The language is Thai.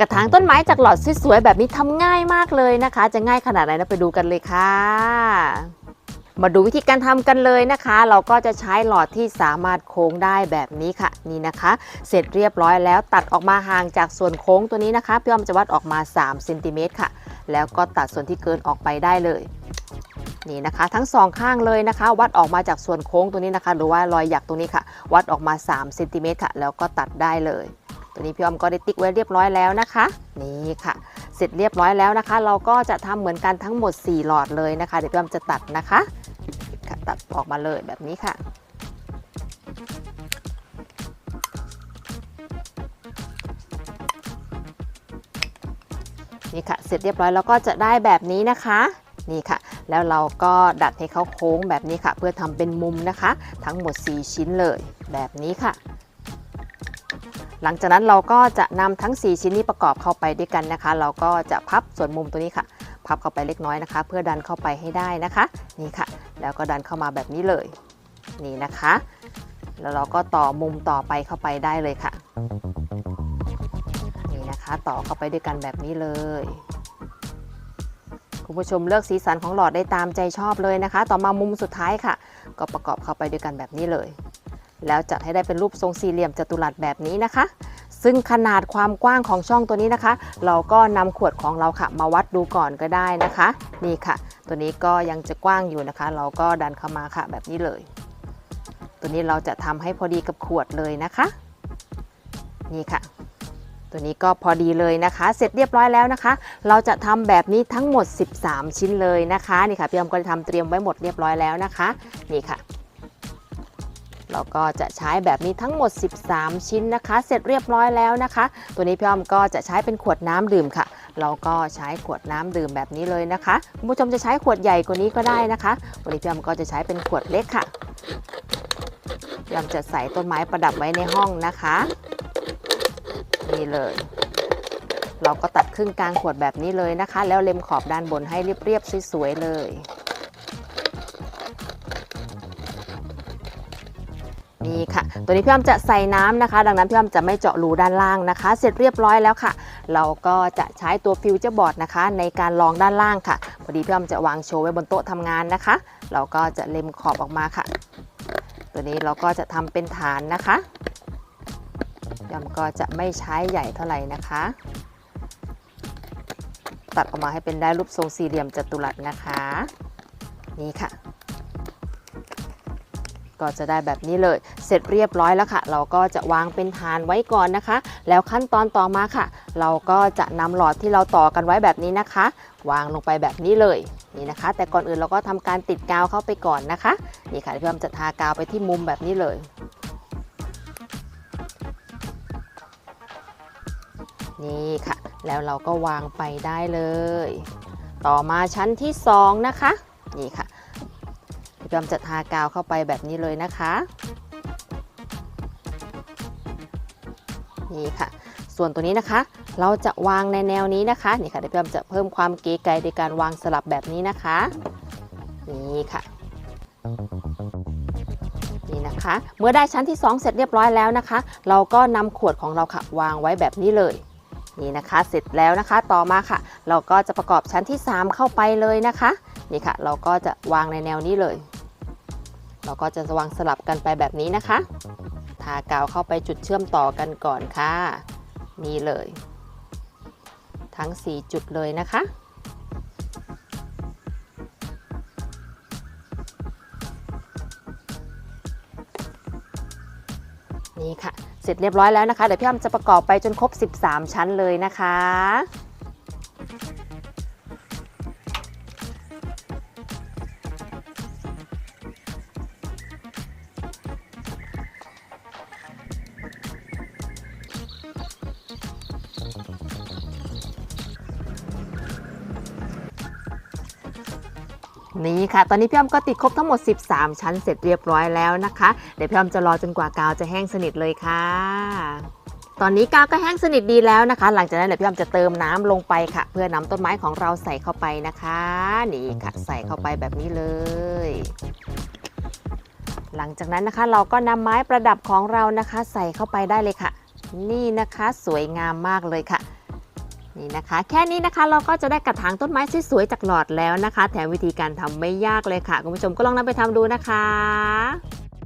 กระถางต้นไม้จากหลอดสวยๆแบบนี้ทำง่ายมากเลยนะคะ จะง่ายขนาดไหนนะไปดูกันเลยค่ะ มาดูวิธีการทำกันเลยนะคะ เราก็จะใช้หลอดที่สามารถโค้งได้แบบนี้ค่ะ นี่นะคะ เสร็จเรียบร้อยแล้วตัดออกมาห่างจากส่วนโค้งตัวนี้นะคะพี่อ้อมจะวัดออกมา3เซนติเมตรค่ะ แล้วก็ตัดส่วนที่เกินออกไปได้เลยนี่นะคะทั้งสองข้างเลยนะคะ วัดออกมาจากส่วนโค้งตัวนี้นะคะ หรือว่ารอยหยักตรงนี้ค่ะ วัดออกมา3เซนติเมตรค่ะ แล้วก็ตัดได้เลย ตัวนี้พี่ออมก็ได้ติ๊กไว้เรียบร้อยแล้วนะคะนี่ค่ะ เสร็จเรียบร้อยแล้วนะคะ เราก็จะทำเหมือนกันทั้งหมด 4 หลอดเลยนะคะเดี๋ยวพี่ออมจะตัดนะคะคะตัดออกมาเลยแบบนี้ค่ะนี่ค่ะ เสร็จเรียบร้อยแล้วก็จะได้แบบนี้นะคะ นี่ค่ะ แล้วเราก็ดัดให้เขาโค้งแบบนี้ค่ะ เพื่อทำเป็นมุมนะคะ ทั้งหมด 4 ชิ้นเลยแบบนี้ค่ะ หลังจากนั้นเราก็จะนำทั้ง 4 ชิ้นนี้ประกอบเข้าไปด้วยกันนะคะ เราก็จะพับส่วนมุมตัวนี้ค่ะ พับเข้าไปเล็กน้อยนะคะ เพื่อดันเข้าไปให้ได้นะคะ นี่ค่ะ แล้วก็ดันเข้ามาแบบนี้เลย นี่นะคะ แล้วเราก็ต่อมุมต่อไปเข้าไปได้เลยค่ะ นี่นะคะ ต่อเข้าไปด้วยกันแบบนี้เลยคุณผู้ชมเลือกสีสันของหลอดได้ตามใจชอบเลยนะคะ ต่อมามุมสุดท้ายค่ะ ก็ประกอบเข้าไปด้วยกันแบบนี้เลย แล้วจัดให้ได้เป็นรูปทรงสี่เหลี่ยมจัตุรัสแบบนี้นะคะ ซึ่งขนาดความกว้างของช่องตัวนี้นะคะ เราก็นำขวดของเราค่ะ มาวัดดูก่อนก็ได้นะคะ นี่ค่ะ ตัวนี้ก็ยังจะกว้างอยู่นะคะ เราก็ดันเข้ามาค่ะ แบบนี้เลย ตัวนี้เราจะทำให้พอดีกับขวดเลยนะคะ นี่ค่ะตัวนี้ก็พอดีเลยนะคะ เสร็จเรียบร้อยแล้วนะคะ เราจะทำแบบนี้ทั้งหมด 13 ชิ้นเลยนะคะ นี่ค่ะพี่ออมก็จะทำเตรียมไว้หมดเรียบร้อยแล้วนะคะ นี่ค่ะ เราก็จะใช้แบบนี้ทั้งหมด 13 ชิ้นนะคะ เสร็จเรียบร้อยแล้วนะคะ ตัวนี้พี่อ้อมก็จะใช้เป็นขวดน้ำดื่มค่ะเราก็ใช้ขวดน้ำดื่มแบบนี้เลยนะคะคุณผู้ชมจะใช้ขวดใหญ่กว่านี้ก็ได้นะคะวันนี้พี่อ้อมก็จะใช้เป็นขวดเล็กค่ะพี่อ้อมจะใส่ต้นไม้ประดับไว้ในห้องนะคะนี่เลย เราก็ตัดครึ่งกลางขวดแบบนี้เลยนะคะ แล้วเล็มขอบด้านบนให้เรียบๆสวยๆเลย นี่ค่ะ ตัวนี้พี่อ้อมจะใส่น้ำนะคะ ดังนั้นพี่อ้อมจะไม่เจาะรูด้านล่างนะคะ เสร็จเรียบร้อยแล้วค่ะ เราก็จะใช้ตัวฟิวเจอร์บอร์ดนะคะ ในการรองด้านล่างค่ะพอดีพี่อ้อมจะวางโชว์ไว้บนโต๊ะทำงานนะคะ เราก็จะเล็มขอบออกมาค่ะ ตัวนี้เราก็จะทำเป็นฐานนะคะพี่อ้อมก็จะไม่ใช้ใหญ่เท่าไหร่นะคะ ตัดออกมาให้เป็นได้รูปทรงสี่เหลี่ยมจัตุรัสนะคะ นี่ค่ะ ก็จะได้แบบนี้เลย เสร็จเรียบร้อยแล้วค่ะ เราก็จะวางเป็นฐานไว้ก่อนนะคะ แล้วขั้นตอนต่อมาค่ะ เราก็จะนำหลอดที่เราต่อกันไว้แบบนี้นะคะ วางลงไปแบบนี้เลยนี่นะคะ แต่ก่อนอื่นเราก็ทำการติดกาวเข้าไปก่อนนะคะนี่ค่ะเพี่อมจะทากาวไปที่มุมแบบนี้เลยนี่ค่ะ แล้วเราก็วางไปได้เลย ต่อมาชั้นที่สองนะคะ นี่ค่ะ พี่จอมจะทากาวเข้าไปแบบนี้เลยนะคะ นี่ค่ะ ส่วนตัวนี้นะคะ เราจะวางในแนวนี้นะคะ นี่ค่ะเดี๋ยวพี่จอมจะเพิ่มความเก๋ไก๋ในการวางสลับแบบนี้นะคะ นี่ค่ะนี่นะคะ เมื่อได้ชั้นที่ 2 เสร็จเรียบร้อยแล้วนะคะ เราก็นำขวดของเราค่ะวางไว้แบบนี้เลยนี่นะคะเสร็จแล้วนะคะต่อมาค่ะ เราก็จะประกอบชั้นที่ 3 เข้าไปเลยนะคะ นี่ค่ะ เราก็จะวางในแนวนี้เลย เราก็จะวางสลับกันไปแบบนี้นะคะทากาวเข้าไปจุดเชื่อมต่อกันก่อนค่ะ นี่เลย ทั้ง 4 จุดเลยนะคะนี่ค่ะ เสร็จเรียบร้อยแล้วนะคะ เดี๋ยวพี่อ้อมจะประกอบไปจนครบ 13 ชั้นเลยนะคะ นี่ค่ะ ตอนนี้พี่อ้อมก็ติดครบทั้งหมด 13 ชั้นเสร็จเรียบร้อยแล้วนะคะ เดี๋ยวพี่อ้อมจะรอจนกว่ากาวจะแห้งสนิทเลยค่ะ ตอนนี้กาวก็แห้งสนิทดีแล้วนะคะ หลังจากนั้นเดี๋ยวพี่อ้อมจะเติมน้ำลงไปค่ะ เพื่อนำต้นไม้ของเราใส่เข้าไปนะคะ นี่ค่ะใส่เข้าไปแบบนี้เลย หลังจากนั้นนะคะเราก็นำไม้ประดับของเรานะคะ ใส่เข้าไปได้เลยค่ะ นี่นะคะสวยงามมากเลยค่ะ นี่นะคะ แค่นี้นะคะเราก็จะได้กระถางต้นไม้สวยๆจากหลอดแล้วนะคะ แถมวิธีการทำไม่ยากเลยค่ะ คุณผู้ชมก็ลองนำไปทำดูนะคะ